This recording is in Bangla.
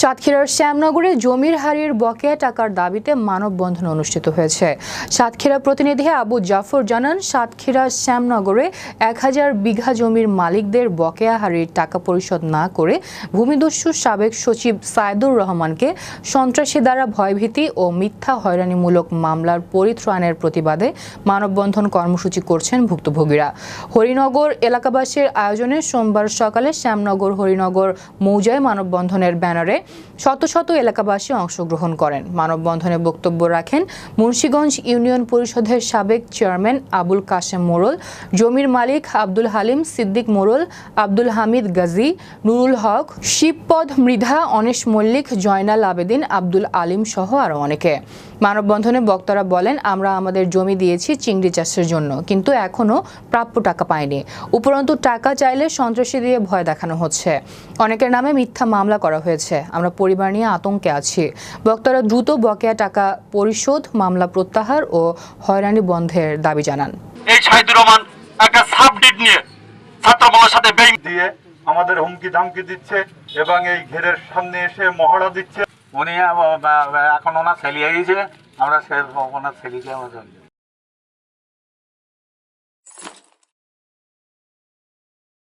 সাতক্ষীরার শ্যামনগরে জমির হারির বকেয়া টাকার দাবিতে মানববন্ধন অনুষ্ঠিত হয়েছে। সাতক্ষীরা প্রতিনিধি আবু জাফর জানান, সাতক্ষীরা শ্যামনগরে এক হাজার বিঘা জমির মালিকদের বকেয়া হারির টাকা পরিশোধ না করে ভূমিদস্যু সাবেক সচিব সাইদুর রহমানকে সন্ত্রাসী দ্বারা ভয়ভীতি ও মিথ্যা হয়রানিমূলক মামলার পরিত্রাণের প্রতিবাদে মানববন্ধন কর্মসূচি করছেন ভুক্তভোগীরা। হরিনগর এলাকাবাসীর আয়োজনে সোমবার সকালে শ্যামনগর, হরিনগর মৌজায় মানববন্ধনের ব্যানারে শত শত এলাকাবাসী অংশগ্রহণ করেন। মানববন্ধনে বক্তব্য রাখেন মুন্সীগঞ্জ ইউনিয়ন পরিষদের সাবেক চেয়ারম্যান আবুল কাশেম মোড়ল, জমির মালিক আব্দুল হালিম সিদ্দিক মোরল আব্দুল হামিদ গাজী, নুরুল হক, শিবপদ মৃধা, অনেশ মল্লিক, জয়নাল আবেদিন, আব্দুল আলিম সহ আরও অনেকে। মানববন্ধনে বক্তারা বলেন, আমরা আমাদের জমি দিয়েছি চিংড়ি চাষের জন্য, কিন্তু এখনও প্রাপ্য টাকা পাইনি। উপরন্তু টাকা চাইলে সন্ত্রাসী দিয়ে ভয় দেখানো হচ্ছে। অনেকের নামে মিথ্যা মামলা করা হয়েছে। আমরা পরিবার নিয়ে আতঙ্কে আছি। বক্তারা দ্রুত বকেয়া টাকা পরিশোধ মামলা প্রত্যাহার ও হয়রানি বন্ধের দাবি জানান। এই সাইদুর রহমান একটা সাবডিট নিয়ে ছাত্রবলের সাথে বেইম দিয়ে আমাদের হুমকি ধামকি দিচ্ছে এবং এই ঘেরের সামনে এসে মহড়া দিচ্ছে। উনি এখন ওনার ছেলে আমরা সে ওনার ছেলেকে আমরা।